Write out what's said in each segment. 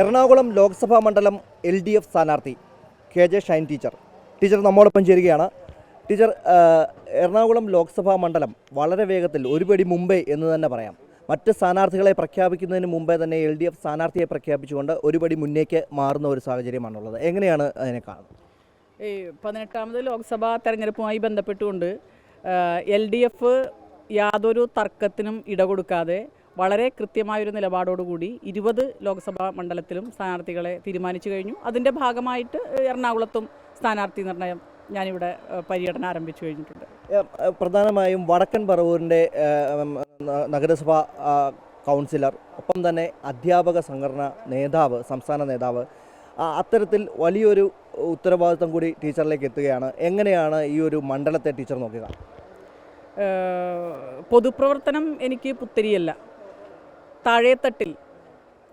എറണാകുളം ലോക്സഭാ മണ്ഡലം L D F സ്ഥാനാർത്ഥി K J Shine teacher. Teacher നമ്മോടൊപ്പം ചേരുകയാണ്. ടീച്ചർ എറണാകുളം ലോക്സഭാ മണ്ഡലം വളരെ വേഗത്തിൽ ഒരുപടി മുമ്പേ എന്ന് തന്നെ പറയാം. മറ്റ് സ്ഥാനാർത്ഥികളെ പ്രഖ്യാപിക്കുന്നതിന് മുമ്പേ തന്നെ എൽ ഡി എഫ് സ്ഥാനാർത്ഥിയെ പ്രഖ്യാപിച്ചുകൊണ്ട് ഒരുപടി മുന്നേക്ക് മാറുന്ന ഒരു സാഹചര്യമാണുള്ളത്. എങ്ങനെയാണ് അതിനെ കാണുന്നത്? ഈ പതിനെട്ടാമത് ലോക്സഭാ തെരഞ്ഞെടുപ്പുമായി ബന്ധപ്പെട്ടുകൊണ്ട് എൽ ഡി എഫ് യാതൊരു തർക്കത്തിനും ഇട കൊടുക്കാതെ വളരെ കൃത്യമായൊരു നിലപാടോടുകൂടി ഇരുപത് ലോക്സഭാ മണ്ഡലത്തിലും സ്ഥാനാർത്ഥികളെ തീരുമാനിച്ചു കഴിഞ്ഞു. അതിന്റെ ഭാഗമായിട്ട് എറണാകുളത്തും സ്ഥാനാർത്ഥി നിർണയം ഞാനിവിടെ പര്യടനം ആരംഭിച്ചു കഴിഞ്ഞിട്ടുണ്ട്. പ്രധാനമായും വടക്കൻ പറവൂരിന്റെ നഗരസഭ നഗരസഭാ കൗൺസിലർ ഒപ്പം തന്നെ അധ്യാപക സംഘടന നേതാവ് സംസ്ഥാന നേതാവ് അത്തരത്തിൽ വലിയൊരു ഉത്തരവാദിത്വം കൂടി ടീച്ചറിലേക്ക് എത്തുകയാണ്. എങ്ങനെയാണ് ഈ ഒരു മണ്ഡലത്തെ ടീച്ചർ നോക്കുക? പൊതുപ്രവർത്തനം എനിക്ക് പുത്തരിയല്ല. താഴേത്തട്ടിൽ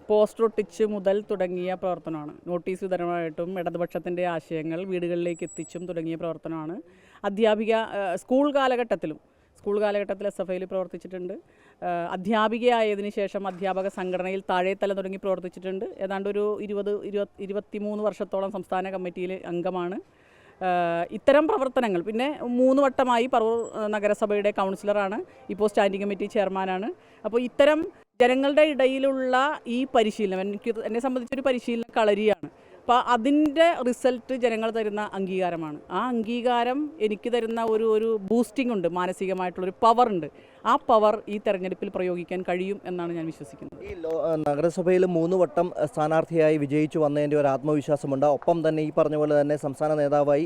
പോസ്റ്റർ ഒട്ടിച്ച് മുതൽ തുടങ്ങിയ പ്രവർത്തനമാണ്. നോട്ടീസ് വിതരണമായിട്ടും ഇടതുപക്ഷത്തിന്റെ ആശയങ്ങൾ വീടുകളിലേക്ക് എത്തിച്ചും തുടങ്ങിയ പ്രവർത്തനമാണ്. അധ്യാപിക സ്കൂൾ കാലഘട്ടത്തിലും സ്കൂൾ കാലഘട്ടത്തിൽ എസ് എഫ് ഐയിൽ പ്രവർത്തിച്ചിട്ടുണ്ട്. അധ്യാപികയായതിനു ശേഷം അധ്യാപക സംഘടനയിൽ താഴേത്തല തുടങ്ങി പ്രവർത്തിച്ചിട്ടുണ്ട്. ഏതാണ്ട് ഒരു ഇരുപത് ഇരുപത് മൂന്ന് വർഷത്തോളം സംസ്ഥാന കമ്മിറ്റിയിൽ അംഗമാണ്. ഇത്തരം പ്രവർത്തനങ്ങൾ പിന്നെ മൂന്ന് വട്ടമായി പറവൂർ നഗരസഭയുടെ കൗൺസിലറാണ് ഇപ്പോൾ സ്റ്റാൻഡിംഗ് കമ്മിറ്റി ചെയർമാനാണ്. അപ്പോൾ ഇത്തരം ജനങ്ങളുടെ ഇടയിലുള്ള ഈ പരിശീലനം എനിക്ക് എന്നെ സംബന്ധിച്ചൊരു പരിശീലന കളരിയാണ്. അപ്പോൾ അതിന്റെ റിസൾട്ട് ജനങ്ങൾ തരുന്ന അംഗീകാരമാണ്. ആ അംഗീകാരം എനിക്ക് തരുന്ന ഒരു ഒരു ബൂസ്റ്റിംഗ് ഉണ്ട് മാനസികമായിട്ടുള്ളൊരു പവർ ഉണ്ട്. ആ പവർ ഈ തെരഞ്ഞെടുപ്പിൽ പ്രയോഗിക്കാൻ കഴിയും എന്നാണ് ഞാൻ വിശ്വസിക്കുന്നത്. ഈ ലോ നഗരസഭയിൽ മൂന്ന് വട്ടം സ്ഥാനാർത്ഥിയായി വിജയിച്ചു വന്നതിന്റെ ഒരു ആത്മവിശ്വാസമുണ്ട്. ഒപ്പം തന്നെ ഈ പറഞ്ഞ പോലെ തന്നെ സംസ്ഥാന നേതാവായി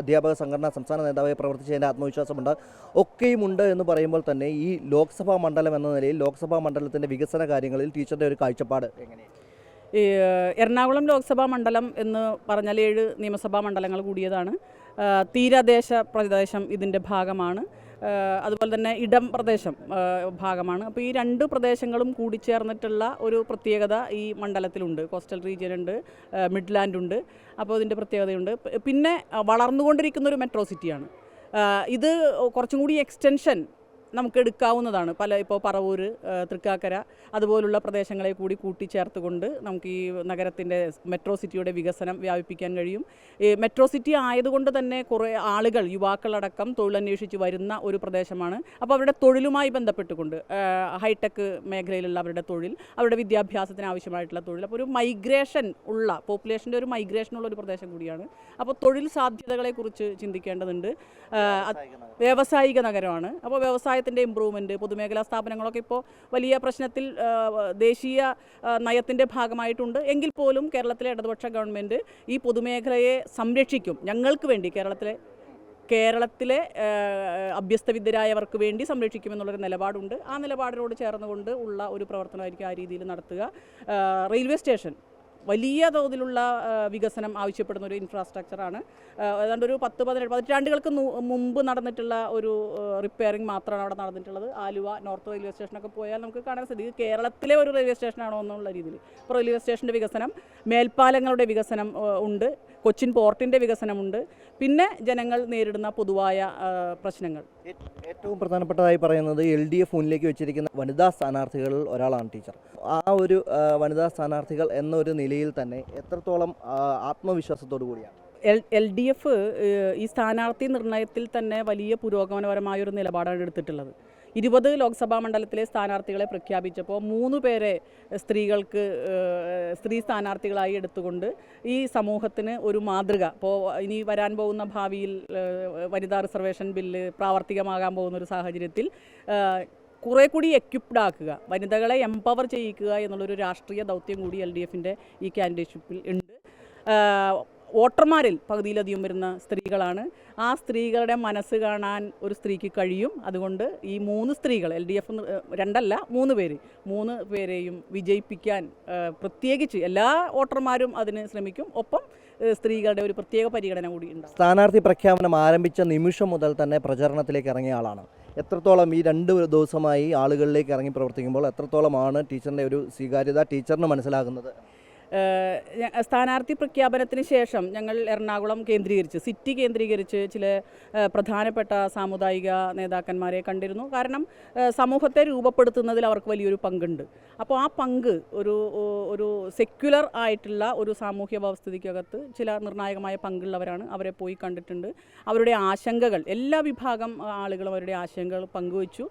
അധ്യാപക സംഘടന സംസ്ഥാന നേതാവായി പ്രവർത്തിച്ചതിന്റെ ആത്മവിശ്വാസമുണ്ട്. ഒക്കെയും ഉണ്ട് എന്ന് പറയുമ്പോൾ തന്നെ ഈ ലോക്സഭാ മണ്ഡലം എന്ന നിലയിൽ ലോക്സഭാ മണ്ഡലത്തിന്റെ വികസന കാര്യങ്ങളിൽ ടീച്ചറുടെ ഒരു കാഴ്ചപ്പാട് എങ്ങനെയാണ്? എറണാകുളം ലോക്സഭാ മണ്ഡലം എന്ന് പറഞ്ഞാൽ ഏഴ് നിയമസഭാ മണ്ഡലങ്ങൾ കൂടിയതാണ്. തീരദേശ പ്രദേശം ഇതിന്റെ ഭാഗമാണ്. അതുപോലെ തന്നെ ഇടം പ്രദേശം ഭാഗമാണ്. അപ്പോൾ ഈ രണ്ട് പ്രദേശങ്ങളും കൂടി ചേർന്നിട്ടുള്ള ഒരു പ്രത്യേകത ഈ മണ്ഡലത്തിലുണ്ട്. കോസ്റ്റൽ റീജിയൻ ഉണ്ട് മിഡ് മിഡ്ലാൻഡ് ഉണ്ട്. അപ്പോൾ ഇതിന്റെ പ്രത്യേകതയുണ്ട്. പിന്നെ വളർന്നുകൊണ്ടിരിക്കുന്ന ഒരു മെട്രോ സിറ്റിയാണ്. ഇത് കുറച്ചും കൂടി എക്സ്റ്റൻഷൻ നമുക്ക് എടുക്കാവുന്നതാണ് പല ഇപ്പോൾ പറവൂർ തൃക്കാക്കര അതുപോലുള്ള പ്രദേശങ്ങളെ കൂടി കൂട്ടിച്ചേർത്തുകൊണ്ട് നമുക്ക് ഈ നഗരത്തിന്റെ മെട്രോ സിറ്റിയുടെ വികസനം വ്യാപിപ്പിക്കാൻ കഴിയും. ഈ മെട്രോ സിറ്റി ആയതുകൊണ്ട് തന്നെ കുറേ ആളുകൾ യുവാക്കളടക്കം തൊഴിലന്വേഷിച്ച് വരുന്ന ഒരു പ്രദേശമാണ്. അപ്പോൾ അവരുടെ തൊഴിലുമായി ബന്ധപ്പെട്ടുകൊണ്ട് ഹൈടെക് മേഖലയിലുള്ള അവരുടെ തൊഴിൽ അവരുടെ വിദ്യാഭ്യാസത്തിന് ആവശ്യമായിട്ടുള്ള തൊഴിൽ അപ്പോൾ ഒരു മൈഗ്രേഷൻ ഉള്ള പോപ്പുലേഷന്റെ ഒരു മൈഗ്രേഷൻ ഉള്ള ഒരു പ്രദേശം കൂടിയാണ്. അപ്പോൾ തൊഴിൽ സാധ്യതകളെക്കുറിച്ച് ചിന്തിക്കേണ്ടതുണ്ട്. വ്യാവസായിക നഗരമാണ്. അപ്പോൾ വ്യവസായത്തിന്റെ ഇമ്പ്രൂവ്മെന്റ് പൊതുമേഖലാ സ്ഥാപനങ്ങളൊക്കെ ഇപ്പോൾ വലിയ പ്രശ്നത്തിൽ ദേശീയ നയത്തിന്റെ ഭാഗമായിട്ടുണ്ട്. എങ്കിൽ പോലും കേരളത്തിലെ ഇടതുപക്ഷ ഗവൺമെന്റ് ഈ പൊതുമേഖലയെ സംരക്ഷിക്കും. ഞങ്ങൾക്ക് വേണ്ടി കേരളത്തിലെ കേരളത്തിലെ അഭ്യസ്തവിദ്യരായവർക്ക് വേണ്ടി സംരക്ഷിക്കുമെന്നുള്ളൊരു നിലപാടുണ്ട്. ആ നിലപാടിനോട് ചേർന്നുകൊണ്ട് ഉള്ള ഒരു പ്രവർത്തനമായിരിക്കും ആ രീതിയിൽ നടത്തുക. Railway station. വലിയ തോതിലുള്ള വികസനം ആവശ്യപ്പെടുന്ന ഒരു ഇൻഫ്രാസ്ട്രക്ചറാണ് ഏതാണ്ട് ഒരു പത്ത് പതിനെട്ട് പതിറ്റാണ്ടുകൾക്ക് മുമ്പ് നടന്നിട്ടുള്ള ഒരു റിപ്പയറിംഗ് മാത്രമാണ് അവിടെ നടന്നിട്ടുള്ളത്. ആലുവ നോർത്ത് റെയിൽവേ സ്റ്റേഷനൊക്കെ പോയാൽ നമുക്ക് കാണാൻ സാധിക്കും. കേരളത്തിലെ ഒരു റെയിൽവേ സ്റ്റേഷനാണോ എന്നുള്ള രീതിയിൽ. ഇപ്പോൾ റെയിൽവേ സ്റ്റേഷന്റെ വികസനം മേൽപ്പാലങ്ങളുടെ വികസനം ഉണ്ട്. കൊച്ചിൻ പോർട്ടിന്റെ വികസനമുണ്ട് പിന്നെ ജനങ്ങൾ നേരിടുന്ന പൊതുവായ പ്രശ്നങ്ങൾ. ഏറ്റവും പ്രധാനപ്പെട്ടതായി പറയുന്നത് എൽ ഡി എഫ് മുന്നിലേക്ക് വെച്ചിരിക്കുന്ന വനിതാ സ്ഥാനാർത്ഥികളിൽ ഒരാളാണ് ടീച്ചർ. ആ ഒരു വനിതാ സ്ഥാനാർത്ഥികൾ എന്നൊരു നിലയിൽ തന്നെ എത്രത്തോളം ആത്മവിശ്വാസത്തോടു കൂടിയാണ്? എൽ എൽ ഡി എഫ് ഈ സ്ഥാനാർത്ഥി നിർണയത്തിൽ തന്നെ വലിയ പുരോഗമനപരമായ ഒരു നിലപാടാണ് എടുത്തിട്ടുള്ളത്. ഇരുപത് ലോക്സഭാ മണ്ഡലത്തിലെ സ്ഥാനാർത്ഥികളെ പ്രഖ്യാപിച്ചപ്പോൾ മൂന്ന് പേരെ സ്ത്രീകൾക്ക് സ്ത്രീ സ്ഥാനാർത്ഥികളായി എടുത്തുകൊണ്ട് ഈ സമൂഹത്തിന് ഒരു മാതൃക. ഇപ്പോൾ ഇനി വരാൻ പോകുന്ന ഭാവിയിൽ വനിതാ റിസർവേഷൻ ബില്ല് പ്രാവർത്തികമാകാൻ പോകുന്ന ഒരു സാഹചര്യത്തിൽ കുറെ കൂടി എക്യുപ്ഡ് ആക്കുക. വനിതകളെ എംപവർ ചെയ്യിക്കുക എന്നുള്ളൊരു രാഷ്ട്രീയ ദൗത്യം കൂടി എൽ ഡി എഫിന്റെ ഈ കാൻഡിഡേറ്റ്ഷിപ്പിൽ ഉണ്ട്. വോട്ടർമാരിൽ പകുതിയിലധികം വരുന്ന സ്ത്രീകളാണ്. ആ സ്ത്രീകളുടെ മനസ്സ് കാണാൻ ഒരു സ്ത്രീക്ക് കഴിയും. അതുകൊണ്ട് ഈ മൂന്ന് സ്ത്രീകൾ എൽ ഡി എഫ് രണ്ടല്ല മൂന്ന് പേര് മൂന്ന് പേരെയും വിജയിപ്പിക്കാൻ പ്രത്യേകിച്ച് എല്ലാ വോട്ടർമാരും അതിന് ശ്രമിക്കും. ഒപ്പം സ്ത്രീകളുടെ ഒരു പ്രത്യേക പരിഗണന കൂടി ഉണ്ട് സ്ഥാനാർത്ഥി പ്രഖ്യാപനം ആരംഭിച്ച നിമിഷം മുതൽ തന്നെ പ്രചരണത്തിലേക്ക് ഇറങ്ങിയ ആളാണ്. എത്രത്തോളം ഈ രണ്ട് ദിവസമായി ആളുകളിലേക്ക് ഇറങ്ങി പ്രവർത്തിക്കുമ്പോൾ എത്രത്തോളമാണ് ടീച്ചറിന്റെ ഒരു സ്വീകാര്യത ടീച്ചറിന് മനസ്സിലാകുന്നത്? സ്ഥാനാർത്ഥി പ്രഖ്യാപനത്തിന് ശേഷം ഞങ്ങൾ എറണാകുളം കേന്ദ്രീകരിച്ച്. സിറ്റി കേന്ദ്രീകരിച്ച് ചില പ്രധാനപ്പെട്ട സാമുദായിക നേതാക്കന്മാരെ കണ്ടിരുന്നു. കാരണം സമൂഹത്തെ രൂപപ്പെടുത്തുന്നതിൽ അവർക്ക് വലിയൊരു പങ്കുണ്ട്. അപ്പോൾ ആ പങ്ക് ഒരു ഒരു സെക്യുലർ ആയിട്ടുള്ള ഒരു സാമൂഹ്യ വ്യവസ്ഥിതിക്കകത്ത് ചില നിർണായകമായ പങ്കുള്ളവരാണ്. അവരെ പോയി കണ്ടിട്ടുണ്ട്. അവരുടെ ആശങ്കകൾ എല്ലാ വിഭാഗം ആളുകളും അവരുടെ ആശങ്കകൾ പങ്കുവച്ചു.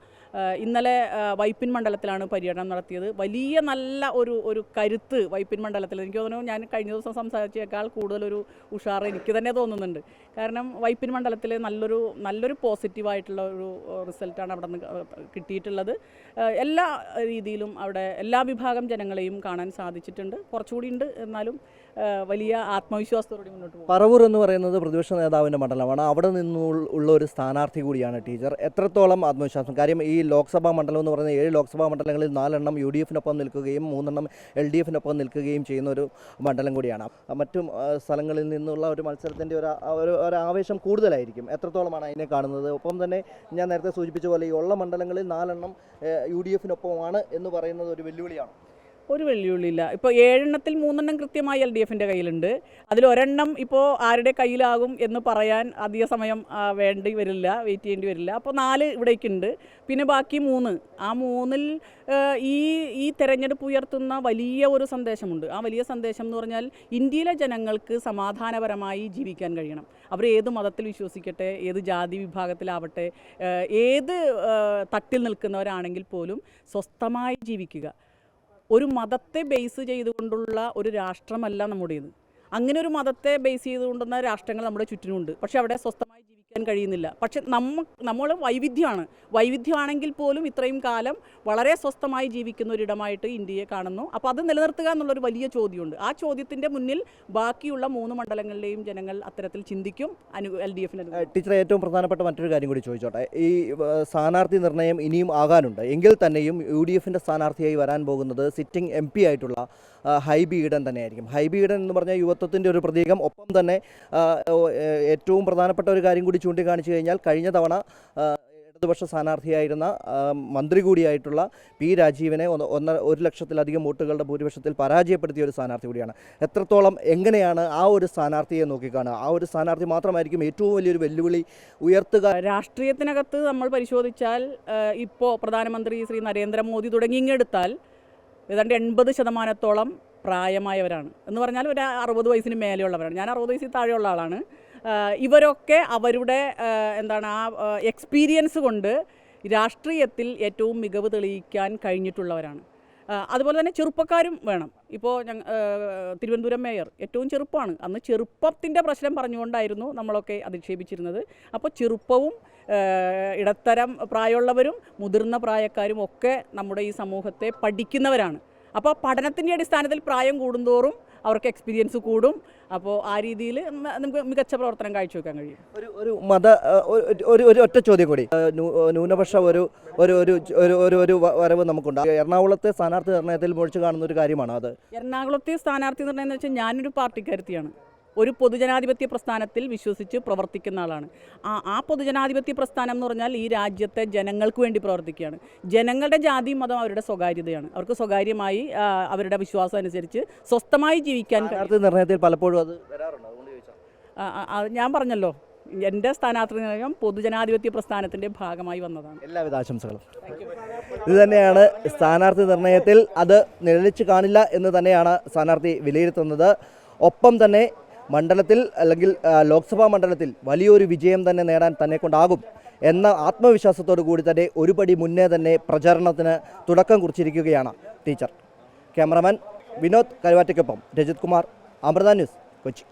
ഇന്നലെ വൈപ്പിൻ മണ്ഡലത്തിലാണ് പര്യടനം നടത്തിയത്. വലിയ നല്ല ഒരു ഒരു കരുത്ത് വൈപ്പിൻ മണ്ഡലത്തിൽ എനിക്ക് തോന്നുന്നു ഞാൻ കഴിഞ്ഞ ദിവസം സംസാരിച്ചേക്കാൾ കൂടുതലൊരു ഉഷാർ എനിക്ക് തന്നെ തോന്നുന്നുണ്ട്. കാരണം വൈപ്പിൻ മണ്ഡലത്തിൽ നല്ലൊരു നല്ലൊരു പോസിറ്റീവായിട്ടുള്ള ഒരു റിസൾട്ടാണ് അവിടെ നിന്ന് കിട്ടിയിട്ടുള്ളത്. എല്ലാ രീതിയിലും അവിടെ എല്ലാ വിഭാഗം ജനങ്ങളെയും കാണാൻ സാധിച്ചിട്ടുണ്ട്. കുറച്ചുകൂടി ഉണ്ട് എന്നാലും വലിയ ആത്മവിശ്വാസത്തോടെ മുന്നോട്ട് പോകും. പറവൂർ എന്ന് പറയുന്നത് പ്രതിപക്ഷ നേതാവിന്റെ മണ്ഡലമാണ്. അവിടെ നിന്നുള്ള ഉള്ള ഒരു സ്ഥാനാർത്ഥി കൂടിയാണ് ടീച്ചർ. എത്രത്തോളം ആത്മവിശ്വാസം? കാര്യം ഈ ലോക്സഭാ മണ്ഡലം എന്ന് പറയുന്ന ഏഴ് ലോക്സഭാ മണ്ഡലങ്ങളിൽ നാലെണ്ണം യു ഡി എഫിനൊപ്പം നിൽക്കുകയും മൂന്നെണ്ണം എൽ ഡി എഫിനൊപ്പം നിൽക്കുകയും ചെയ്യുന്ന ഒരു മണ്ഡലം കൂടിയാണ്. മറ്റു സ്ഥലങ്ങളിൽ നിന്നുള്ള ഒരു മത്സരത്തിന്റെ ഒരു ഒരു ആവേശം കൂടുതലായിരിക്കും. എത്രത്തോളമാണ് അതിനെ കാണുന്നത്? ഒപ്പം തന്നെ ഞാൻ നേരത്തെ സൂചിപ്പിച്ച പോലെ ഈ ഉള്ള മണ്ഡലങ്ങളിൽ നാലെണ്ണം യു ഡി എഫിനൊപ്പമാണ് എന്ന് പറയുന്നത് ഒരു വെല്ലുവിളിയാണ്. ഒരു വെല്ലുവിളിയില്ല. ഇപ്പോൾ ഏഴെണ്ണത്തിൽ മൂന്നെണ്ണം കൃത്യമായി എൽ ഡി എഫിന്റെ കയ്യിലുണ്ട്. അതിൽ ഒരെണ്ണം ഇപ്പോൾ ആരുടെ കയ്യിലാകും എന്ന് പറയാൻ അധിക സമയം വേണ്ടി വരില്ല വെയിറ്റ് ചെയ്യേണ്ടി വരില്ല. അപ്പോൾ നാല് ഇവിടേക്കുണ്ട്. പിന്നെ ബാക്കി മൂന്ന്. ആ മൂന്നിൽ ഈ ഈ തെരഞ്ഞെടുപ്പ് ഉയർത്തുന്ന വലിയ ഒരു സന്ദേശമുണ്ട്. ആ വലിയ സന്ദേശം എന്ന് പറഞ്ഞാൽ ഇന്ത്യയിലെ ജനങ്ങൾക്ക് സമാധാനപരമായി ജീവിക്കാൻ കഴിയണം. അവർ ഏത് മതത്തിൽ വിശ്വസിക്കട്ടെ ഏത് ജാതി വിഭാഗത്തിലാവട്ടെ ഏത് തട്ടിൽ നിൽക്കുന്നവരാണെങ്കിൽ പോലും സ്വസ്ഥമായി ജീവിക്കുക. ഒരു മതത്തെ ബേസ് ചെയ്തുകൊണ്ടുള്ള ഒരു രാഷ്ട്രമല്ല നമ്മുടേത്. അങ്ങനെ ഒരു മതത്തെ ബേസ് ചെയ്തുകൊണ്ടുന്ന രാഷ്ട്രങ്ങൾ നമ്മുടെ ചുറ്റിനുണ്ട് പക്ഷെ അവിടെ സ്വസ്ഥമായി കഴിയുന്നില്ല. പക്ഷെ നമ്മ നമ്മൾ വൈവിധ്യമാണ്. വൈവിധ്യമാണെങ്കിൽ പോലും ഇത്രയും കാലം വളരെ സ്വസ്ഥമായി ജീവിക്കുന്ന ഒരിടമായിട്ട് ഇന്ത്യയെ കാണുന്നു. അപ്പോൾ അത് നിലനിർത്തുക എന്നുള്ളൊരു വലിയ ചോദ്യമുണ്ട്. ആ ചോദ്യത്തിന്റെ മുന്നിൽ ബാക്കിയുള്ള മൂന്ന് മണ്ഡലങ്ങളിലെയും ജനങ്ങൾ അത്തരത്തിൽ ചിന്തിക്കും അനു എൽ ഡി എഫിന് ടീച്ചർ ഏറ്റവും പ്രധാനപ്പെട്ട മറ്റൊരു കാര്യം കൂടി ചോദിച്ചോട്ടെ. ഈ സ്ഥാനാർത്ഥി നിർണയം ഇനിയും ആകാനുണ്ട്. എങ്കിൽ തന്നെയും യു ഡി എഫിന്റെ സ്ഥാനാർത്ഥിയായി വരാൻ പോകുന്നത് സിറ്റിംഗ് എം പി ആയിട്ടുള്ള ആ, ഹൈബി ഈഡൻ തന്നെയായിരിക്കും. ഹൈബീഡൻ എന്ന് പറഞ്ഞാൽ യുവത്വത്തിന്റെ ഒരു പ്രതീകം. ഒപ്പം തന്നെ ഏറ്റവും പ്രധാനപ്പെട്ട ഒരു കാര്യം കൂടി ചൂണ്ടിക്കാണിച്ചു കഴിഞ്ഞാൽ കഴിഞ്ഞ തവണ ഇടതുപക്ഷ സ്ഥാനാർത്ഥിയായിരുന്ന മന്ത്രി കൂടിയായിട്ടുള്ള പി രാജീവിനെ ഒന്ന് ഒന്ന ഒരു ലക്ഷത്തിലധികം വോട്ടുകളുടെ ഭൂരിപക്ഷത്തിൽ പരാജയപ്പെടുത്തിയ ഒരു സ്ഥാനാർത്ഥി കൂടിയാണ്. എത്രത്തോളം എങ്ങനെയാണ് ആ ഒരു സ്ഥാനാർത്ഥിയെ നോക്കിക്കാണുക? ആ ഒരു സ്ഥാനാർത്ഥി മാത്രമായിരിക്കും ഏറ്റവും വലിയൊരു വെല്ലുവിളി ഉയർത്തുക. രാഷ്ട്രീയത്തിനകത്ത് നമ്മൾ പരിശോധിച്ചാൽ ഇപ്പോൾ പ്രധാനമന്ത്രി ശ്രീ നരേന്ദ്രമോദി തുടങ്ങി ഇങ്ങെടുത്താൽ ഏതാണ്ട് എൺപത് ശതമാനത്തോളം പ്രായമായവരാണ്. എന്ന് പറഞ്ഞാൽ ഒരു അറുപത് വയസ്സിന് മേലെയുള്ളവരാണ്. ഞാൻ അറുപത് വയസ്സിൽ താഴെയുള്ള ആളാണ്. ഇവരൊക്കെ അവരുടെ എന്താണ് ആ എക്സ്പീരിയൻസ് കൊണ്ട് രാഷ്ട്രീയത്തിൽ ഏറ്റവും മികവ് തെളിയിക്കാൻ കഴിഞ്ഞിട്ടുള്ളവരാണ്. അതുപോലെ തന്നെ ചെറുപ്പക്കാരും വേണം. ഇപ്പോൾ ഞങ്ങൾ തിരുവനന്തപുരം മേയർ ഏറ്റവും ചെറുപ്പമാണ്. അന്ന് ചെറുപ്പത്തിന്റെ പ്രശ്നം പറഞ്ഞുകൊണ്ടായിരുന്നു നമ്മളൊക്കെ അധിക്ഷേപിച്ചിരുന്നത്. അപ്പോൾ ചെറുപ്പവും ഇടത്തരം പ്രായമുള്ളവരും മുതിർന്ന പ്രായക്കാരും ഒക്കെ നമ്മുടെ ഈ സമൂഹത്തെ പഠിക്കുന്നവരാണ്. അപ്പോൾ പഠനത്തിന്റെ അടിസ്ഥാനത്തിൽ പ്രായം കൂടുന്തോറും അവർക്ക് എക്സ്പീരിയൻസ് കൂടും. അപ്പോൾ ആ രീതിയിൽ നമുക്ക് മികച്ച പ്രവർത്തനം കാഴ്ചവെക്കാൻ കഴിയും. ഒരു ഒരു മത ഒരു- ഒരു ഒറ്റ ചോദ്യം കൂടി. ന്യൂനപക്ഷ ഒരു ഒരു ഒരു ഒരു ഒരു ഒരു വരവ് നമുക്കുണ്ട്. എറണാകുളത്തെ സ്ഥാനാർത്ഥി നിർണയത്തിൽ മുഴിച്ചു കാണുന്ന ഒരു കാര്യമാണ് അത്? എറണാകുളത്തെ സ്ഥാനാർത്ഥി നിർണയം എന്ന് വെച്ചാൽ ഞാനൊരു പാർട്ടിക്കാരത്തിയാണ്. ഒരു പൊതുജനാധിപത്യ പ്രസ്ഥാനത്തിൽ വിശ്വസിച്ച് പ്രവർത്തിക്കുന്ന ആളാണ്. ആ ആ പൊതുജനാധിപത്യ പ്രസ്ഥാനം എന്ന് പറഞ്ഞാൽ ഈ രാജ്യത്തെ ജനങ്ങൾക്ക് വേണ്ടി പ്രവർത്തിക്കുകയാണ്. ജനങ്ങളുടെ ജാതിയും മതം അവരുടെ സ്വകാര്യതയാണ്. അവർക്ക് സ്വകാര്യമായി അവരുടെ വിശ്വാസം അനുസരിച്ച് സ്വസ്ഥമായി ജീവിക്കാൻ നിർണയത്തിൽ പലപ്പോഴും അത് വരാറുണ്ട്? ഞാൻ പറഞ്ഞല്ലോ എന്റെ സ്ഥാനാർത്ഥി നിർണയം പൊതുജനാധിപത്യ പ്രസ്ഥാനത്തിന്റെ ഭാഗമായി വന്നതാണ്. എല്ലാവിധ ആശംസകളും. ഇത് തന്നെയാണ് സ്ഥാനാർത്ഥി നിർണയത്തിൽ അത് നിഴലിച്ച് കാണില്ല എന്ന് തന്നെയാണ് സ്ഥാനാർത്ഥി വിലയിരുത്തുന്നത്. ഒപ്പം തന്നെ മണ്ഡലത്തിൽ അല്ലെങ്കിൽ ലോക്സഭാ മണ്ഡലത്തിൽ വലിയൊരു വിജയം തന്നെ നേടാൻ തന്നെ കൊണ്ടാകും എന്ന ആത്മവിശ്വാസത്തോടു കൂടി തന്നെ ഒരുപടി മുന്നേ തന്നെ പ്രചാരണത്തിന് തുടക്കം കുറിച്ചിരിക്കുകയാണ് ടീച്ചർ. ക്യാമറമാൻ വിനോദ് കരുവാറ്റയ്ക്കൊപ്പം രജിത് കുമാർ അമൃത ന്യൂസ് കൊച്ചി.